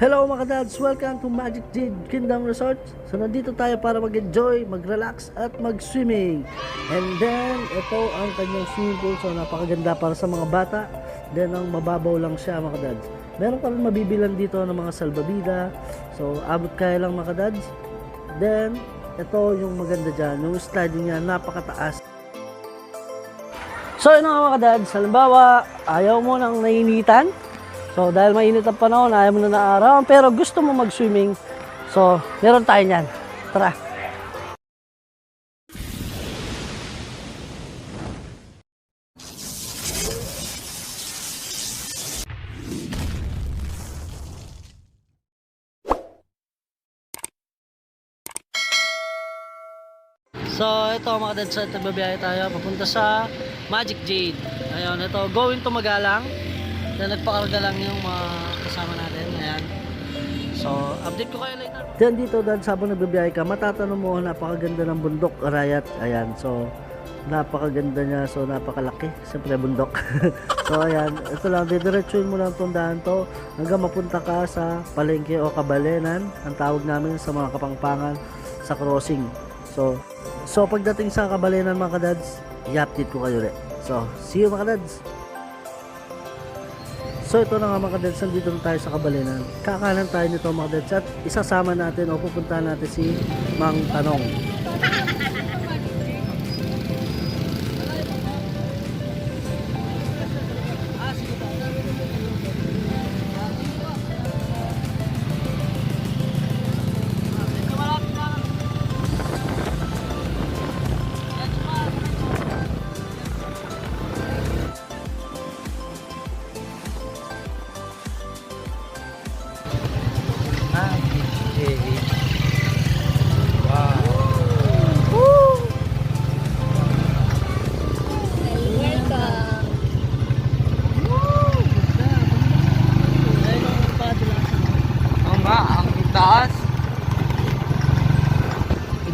Hello mga dads! Welcome to Magic Jade Kingdom Resort. So nandito tayo para mag-enjoy, mag-relax at mag-swimming. And then, ito ang kanyang swimming pool. So napakaganda para sa mga bata. Then ang mababaw lang siya mga dads. Meron ka rin mabibilan dito ng mga salbabida. So abot kaya lang mga dads. Then, ito yung maganda dyan. Yung sliding niya, napakataas. So yun nga mga dads, halimbawa, ayaw mo nang nainitan. So dahil mainit ang panahon, ayaw mo na araw, pero gusto mo mag-swimming. So, meron tayo niyan. Tara. So, ito mga dads, at nagbabiyahe tayo papunta sa Magic Jade. Ayun, ito, going to Magalang. Then, nagpakarga lang yung mga kasama natin. Ayan. So, update ko kayo later. Then, dito, dads, habang nagbabiyahe ka, matatanong mo, napakaganda ng bundok, Arayat. Ayan, so, napakaganda niya. So, napakalaki. Siyempre, bundok. so, ayan. Ito lang, didiretsuin mo lang itong daan to hanggang mapunta ka sa palengke o kabalenan. Ang tawag namin sa mga kapangpangan sa crossing. So, so pagdating sa kabalenan mga kadads, i-update ko kayo ulit. So, see you mga kadads! So ito na nga mga kadads, nandito na tayo sa kabalenan. Kakanan tayo nito mga kadads at isasama natin o pupuntahan natin si Mang Tanong.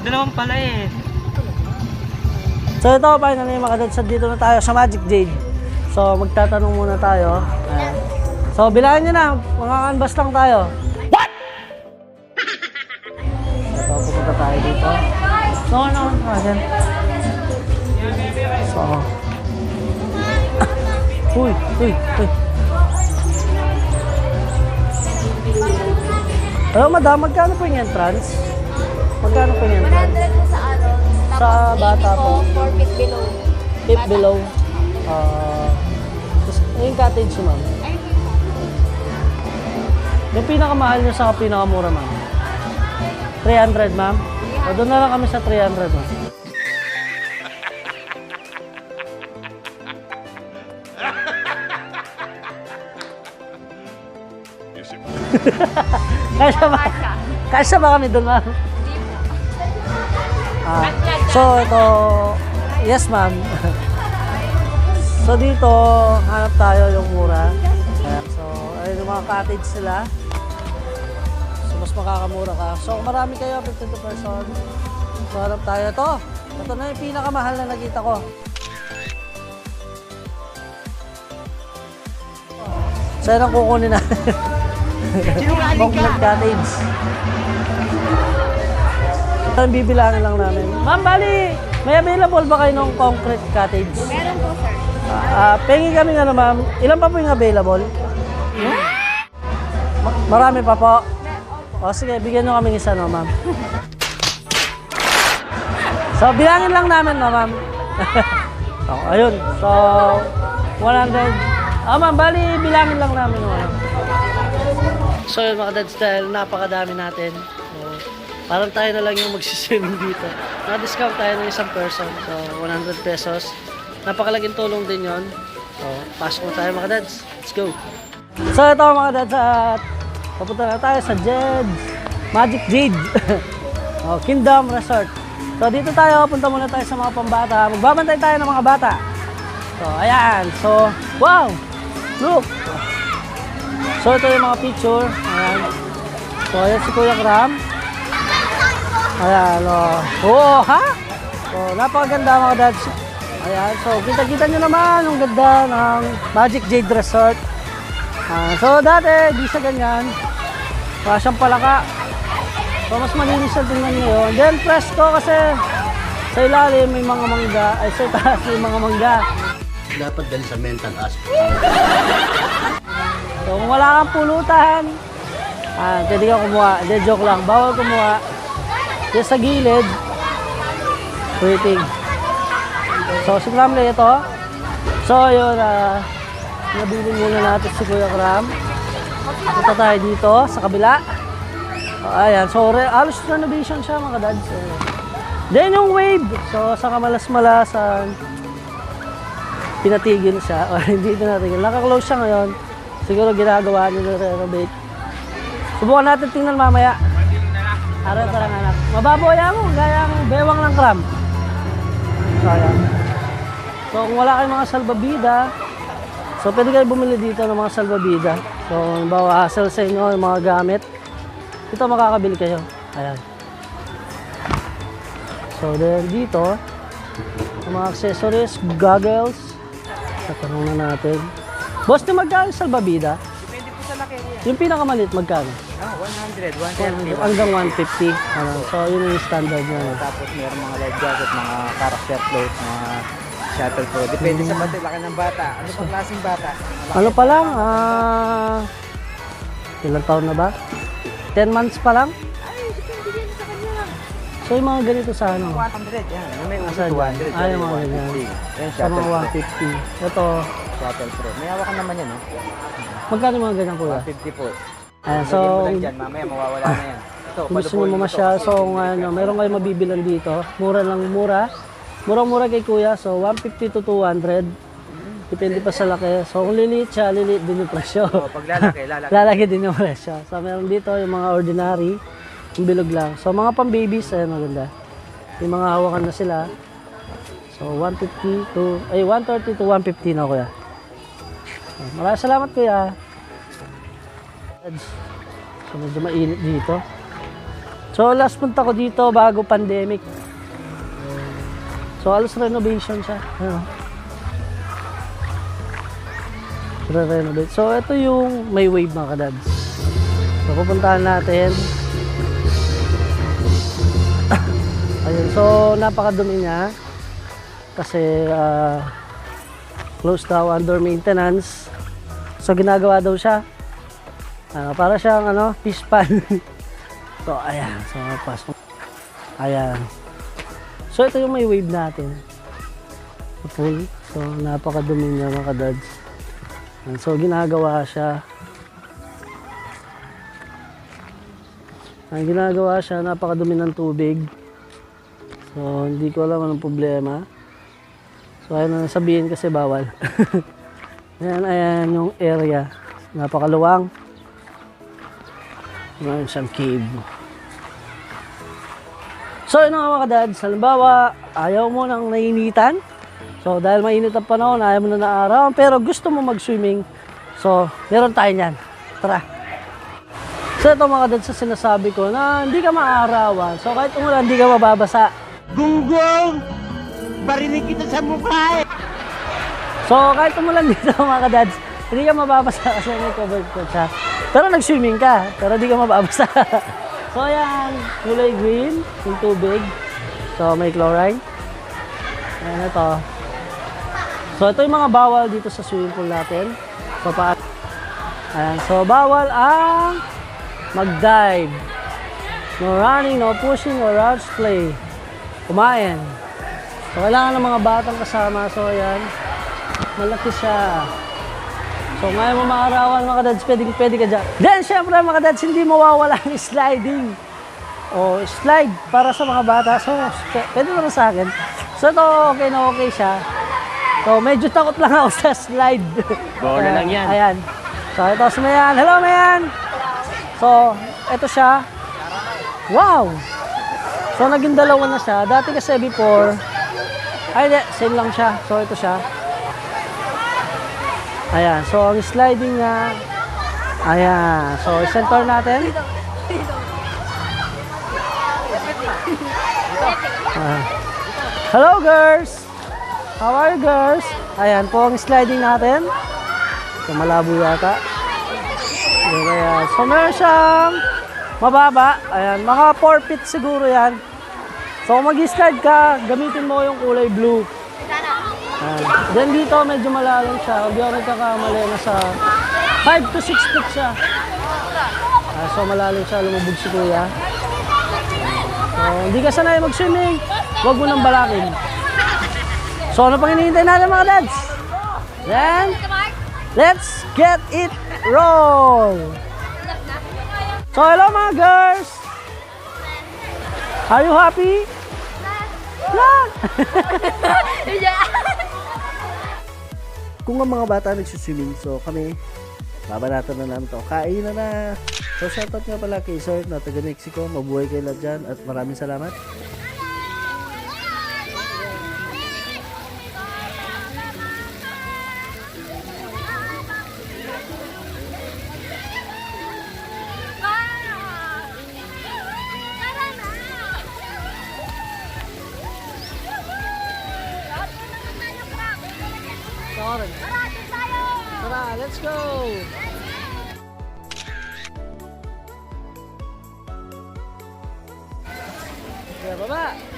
Ganda naman pala eh. So ito, finally mga kadads, dito na tayo sa Magic Jade. So magtatanong muna tayo. Ayan. So bilangin nyo na, mga canvas lang tayo. What? Ito, pupunta tayo dito. No, no, no, dyan. So, uy, uy, uy. Hello, madam, magkano po yung entrance? Magkano po entrance? 100 po sa ano. Sa bata po. 4 feet below. Feet below. Ah, uh, yung cottage ma'am. Ay, Yung pinakamahal nyo sa pinakamura ma'am. 300 ma'am. O doon na lang kami sa 300 ma'am. Kasya ba? Kasya ba kami doon ma'am? Ah, so ito, yes ma'am. so dito, hanap tayo yung mura. So, ayun yung mga cottage sila. So, mas makakamura ka. So, kung marami kayo, 52 person. So, hanap tayo. Ito, ito na yung pinakamahal na nakita ko. So, yan ang kukunin natin. Concrete cottage. Ang bibilangin lang namin. Ma'am, bali, may available ba kayo ng concrete cottage? meron po sir. Ah, pengi kami nga ma'am. Ilan pa po yung available? Ma- marami pa po. O sige, bigyan nyo kami isa no, ma'am. so, bilangin lang namin no, ma'am. oh, ayun. So, 100. Ah, ma'am, bali, bilangin lang namin no, ma'am. So, yun mga dads, dahil napakadami natin. Parang tayo na lang yung magsiswimming dito. Na-discount tayo ng isang person. So, 100 pesos. Napakalaking tulong din yon. So, pasok na tayo mga dads. Let's go. So, ito mga dads at papunta na tayo sa Jed Magic Jade. oh, Kingdom Resort. So, dito tayo. Punta muna tayo sa mga pambata. Magbabantay tayo ng mga bata. So, ayan. So, wow! Look! So, ito yung mga picture. Ayan. So, ayan si Kuya Kram. Ayan, oh. Oo, ha? So, napakaganda mga dads. Ayan, so kita-kita nyo naman yung ganda ng Magic Jade Resort. Ah, so dati, di sa ganyan. Para siyang palaka. So, mas malinis ang tingnan ngayon. Then, presko kasi sa ilalim may mga mangga. Ay, sa taas may mga mangga. dapat dahil sa mental aspect. So, kung wala kang pulutan, ah, pwede ka kumuha. Hindi, joke lang. Bawal kumuha. Diyan sa gilid, waiting. So, si Kramle ito. So, yun, ah, nabili muna natin si Kuya Kram. Punta tayo dito, sa kabila. Oh, ayan, so, re, alos renovation siya, mga dads. Ayan. Then, yung wave. So, sa kamalas-malasan, pinatigil siya. O, hindi pinatigil. Naka-close siya ngayon. Siguro ginagawa niya na renovate. Subukan natin tingnan mamaya. Araw pa lang anak. Mababaw yan mo, gaya ng bewang ng kram. So, ayan. So, kung wala kayong mga salbabida, so pwede kayo bumili dito ng mga salbabida. So, halimbawa, hassle sa inyo, yung mga gamit. Ito makakabili kayo. Ayan. So, then dito, yung mga accessories, goggles. Na natin. Boss, di magkano salbabida? Depende po sa laki niya. Yung pinakamalit, magkano? Ah, 100, 130. Hanggang 150. Ano, so, yun yung standard niya. Tapos meron mga life jacket, mga character clothes, mga shuttle pro. Depende sa bata, laki ng bata. Ano pa klaseng bata? Ano pa lang? Ah, ilang taon na ba? 10 months pa lang? So, yung mga ganito sa ano? 100 yan. Yung may uso Saan 200. yan? Ah, yung mga ganyan. 150. Yan, Sa shuttle mga pro. 150. Ito, Shuttle pro. May hawakan naman yan, no? magkano mga ganyan kuya? 150 po. Ayan, So, dyan, mamaya mawawala na yan. Ito, kung gusto nyo mo mamasyal, so ano, meron kayo mabibilan dito. Mura lang mura. Murang-mura kay kuya, so 150 to 200. Depende pa sa laki. So kung liliit siya, liliit din yung presyo. Oh, pag lalaki, lalaki. Lalaki din yung presyo. So meron dito yung mga ordinary, yung bilog lang. So mga pang babies, ayan maganda. Yung mga hawakan na sila. So 150 to, ay 130 to 150 na kuya. So, maraming salamat kuya. So medyo mainit dito. So last punta ko dito bago pandemic. So alos renovation siya. Ano? Re-renovate. So ito yung may wave mga kadads. So pupuntahan natin. Ayun, so napakadumi niya. Kasi ah, close daw under maintenance. So ginagawa daw siya. Ah, para siyang ano, fish pan. so ayan, so pasok. Ayan. So ito yung may wave natin. Full. So napakadumi niya mga. Ayan, So ginagawa siya. Ang ginagawa siya, napakadumi ng tubig. So hindi ko alam anong problema. So ayun na sabihin kasi bawal. ayan, ayan yung area. Napakaluwang. Meron siyang cave. So yun nga mga kadads, halimbawa ayaw mo nang nainitan. So dahil mainit ang panahon, ayaw mo na na araw, pero gusto mo mag-swimming. So meron tayo niyan. Tara. So ito mga kadads sa sinasabi ko na hindi ka maaarawan. So kahit umulan, hindi ka mababasa. Gunggong! Barinig kita sa mukha eh! So kahit umulan dito mga kadads, hindi ka mababasa kasi may covered coat siya. Pero nag-swimming ka, pero hindi ka mababasa. so ayan, kulay green, yung tubig. So may chlorine. Ayan ito. So ito yung mga bawal dito sa swimming pool natin. So pa Ayan, so bawal ang mag-dive. No running, no pushing, or rush play. Kumain. So kailangan ng mga batang kasama. So ayan, malaki siya. So ngayon mo maarawan mga kadads, pwede, pwede ka dyan. Then syempre mga kadads, hindi mawawala ang sliding. O slide para sa mga bata. So pwede naman sa akin. So ito okay na okay siya. So medyo takot lang ako sa slide. Bola lang yan. Ayan. So ito si Mayan. Hello Mayan! So ito siya. Wow! So naging dalawa na siya. Dati kasi before, ay same lang siya. So ito siya. Ayan, so ang sliding niya, ayan. So center natin. Hello girls! How are you girls? Ayan po ang sliding natin. So malabo yata. Ayan. So, meron siyang mababa. Ayan, mga 4 feet siguro yan. So, mag-slide ka, gamitin mo yung kulay blue. Ayan. Then dito, medyo malalim siya. Huwag ako nagkakamali na sa 5 to 6 feet siya. Ah, so, malalim siya. Lumubog si kuya. So, hindi ka sanay mag-swimming. Huwag mo nang balakin. So, ano pang hinihintay natin mga dads? Then, let's get it roll! So, hello mga girls! Are you happy? Yeah! Kung ang mga bata nagsiswimming, so kami, babanatan na namin to. Kain na na! So, shoutout nga pala kay Sir na taga Mexico. Mabuhay kayo lahat dyan at maraming salamat. Sorry. Tara, let's go! Kaya baba!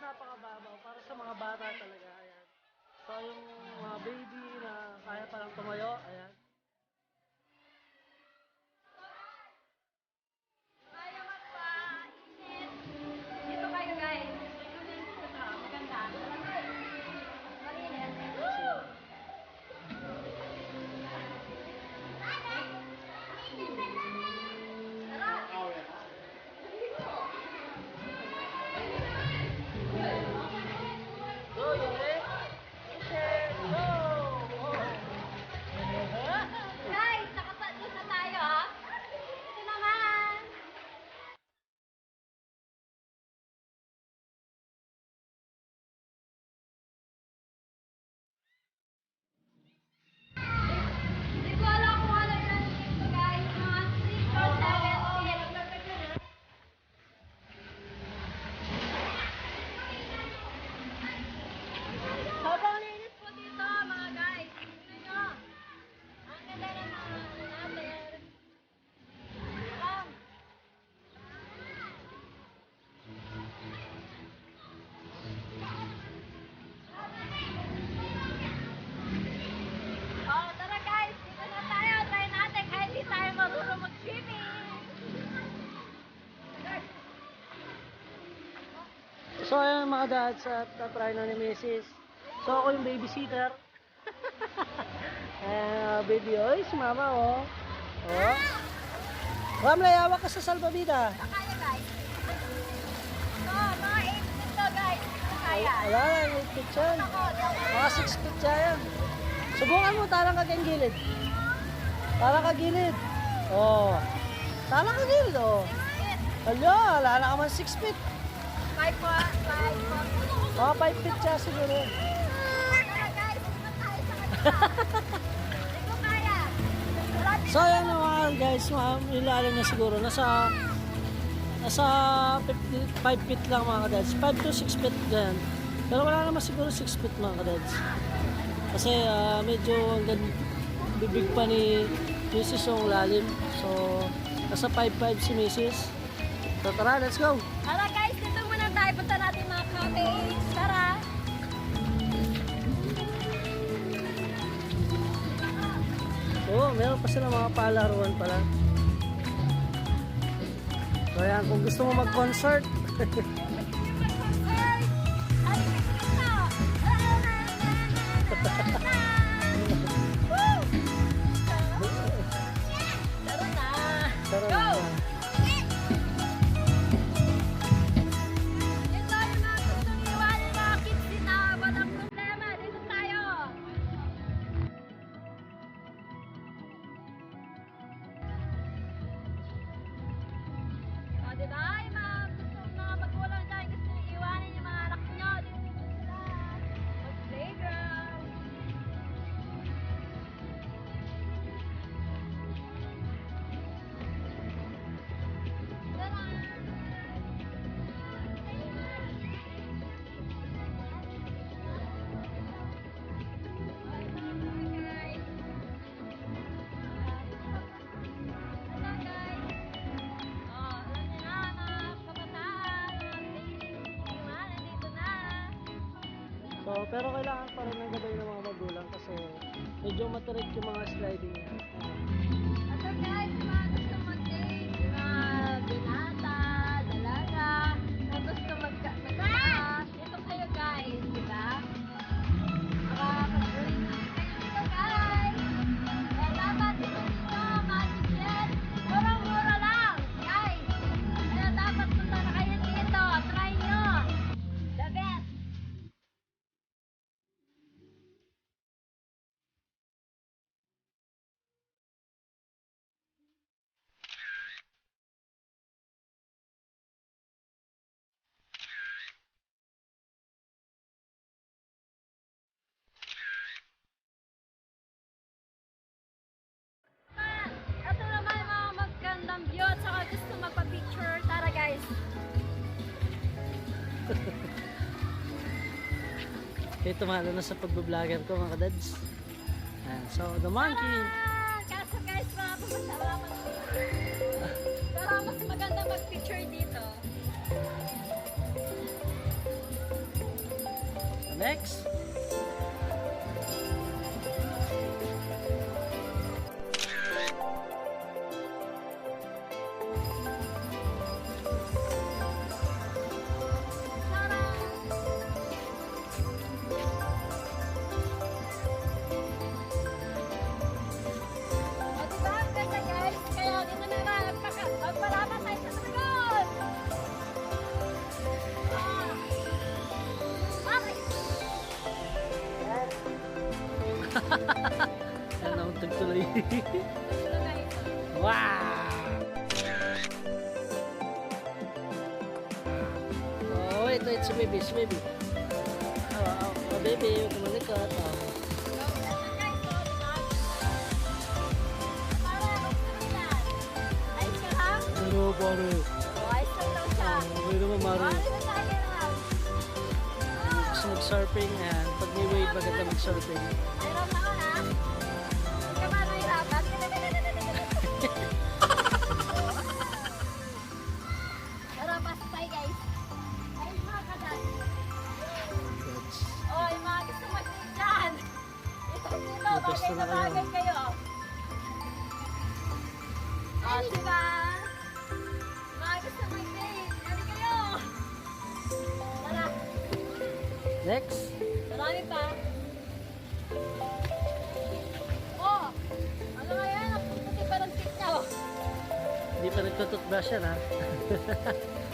Napakababaw para sa mga bata talaga. Ayan. So yung mga baby na kaya palang tumayo, ayan. So ayun mga dads at tatry na ni Mrs. So ako yung babysitter. eh, baby, oy, si mama, oh. Oh. Ramlay, hawak ka sa salbabida. Kaya guys. Go, go. Wala na, 8 feet yan. Mga 6 feet siya yan. Subukan mo, tarang ka kayong gilid. Tarang ka gilid. Oh. Tarang ka gilid, oh. Hala, wala na ka man 6 feet. Five po, five po. Mga 5 feet siya siguro. So ayan naman guys, ilalim na siguro. Nasa nasa 50 5 feet lang mga kadads. 5 to 6 feet ganyan. Pero wala naman siguro 6 feet mga kadads. Kasi ah, medyo hanggang bibig pa ni Mrs. yung lalim. So nasa 5'5 si Mrs. So tara, let's go! Tara Oo, oh, meron pa sila mga palaruan pala. So ayan, kung gusto mo mag-concert, So, pero kailangan pa rin ng gabay ng mga magulang kasi medyo matirik yung mga sliding niya. Kaya tumalo na sa pagbablogger ko mga kadads. Ayan, so, the monkey. Ah, kaso guys, mga pumasama mag Pero mas maganda mag-picture dito. Next. Wow! Oh, wait, wait, si baby, si baby. Oh, oh, oh baby, huwag ka malikot. Oh. Ano, pare? Okay naman, Mari. Gusto mag-surfing, ayan. Pag may wave, maganda mag-surfing. guys. Bagay na kayo. bagay kayo. Diba? Mga gusto mag-date. Ano kayo? Tara, next. marami pa. Oh, ano nga yan? Puti pa ng tit niya. oh. Hindi pa nagtututbrush yan, ha?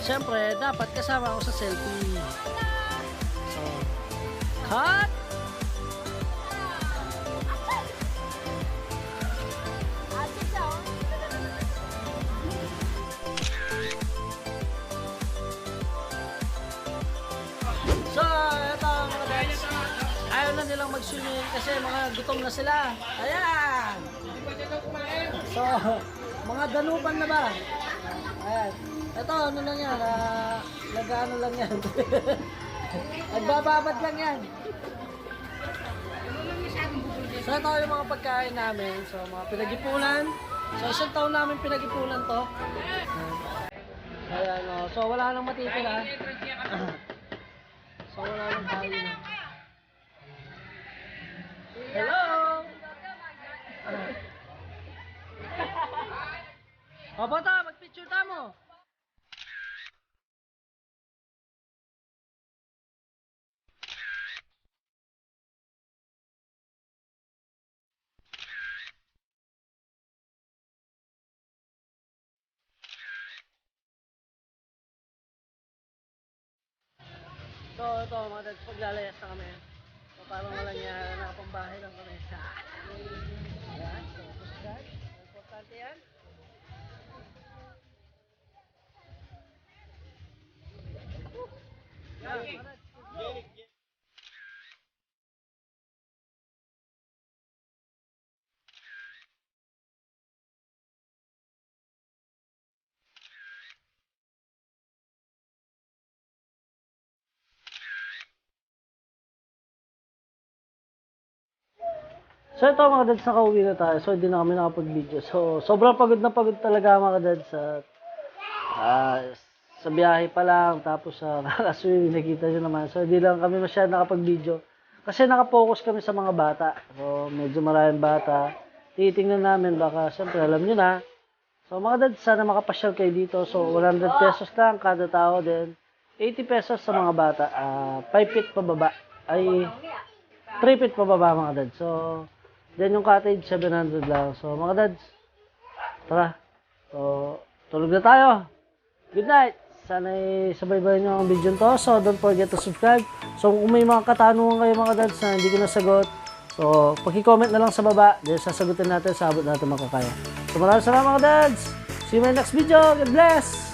Siyempre, dapat kasama ako sa selfie. So, daw. So, ito mga dads. Ayaw na nilang mag-swimming kasi mga gutom na sila. Ayan! So, mga danupan na ba? Ayan. Ito, ano lang yan? Uh, nag-ano lang yan. Nagbababad lang yan. So, ito yung mga pagkain namin. So, mga pinag-ipunan. So, isang taon namin pinag-ipunan to. Ayan, oh. So, wala nang matitira. So, wala nang tali na. Hello! O, bata, mag-picture ta mo. So, ito mga dads, paglalayas na kami. So, parang wala niya nakapambahay lang kami. Ayan, so, push that. Importante yan. Yan, mga dads, let's go. So ito mga dads, nakauwi na tayo. So hindi na kami nakapag-video. So sobrang pagod na pagod talaga mga dads. Sa, ah, sa biyahe pa lang, tapos sa uh, nakita nyo naman. So hindi lang kami masyado nakapag-video. Kasi nakapokus kami sa mga bata. So medyo maraming bata. Titingnan namin baka syempre alam nyo na. So mga dads, sana makapasyal kayo dito. So 100 pesos lang kada tao din. 80 pesos sa mga bata. ah 5 feet pababa. Ay 3 feet pababa mga dads. So Then yung cottage, 700 lang. So, mga dads, tara. So, tulog na tayo. Good night. Sana sabay-bay nyo ang video to. So, don't forget to subscribe. So, kung may mga katanungan kayo mga dads na hindi ko nasagot, so, paki-comment na lang sa baba. Then, sasagutin natin sa abot natin makakaya. So, maraming salamat mga dads. See you in my next video. God bless.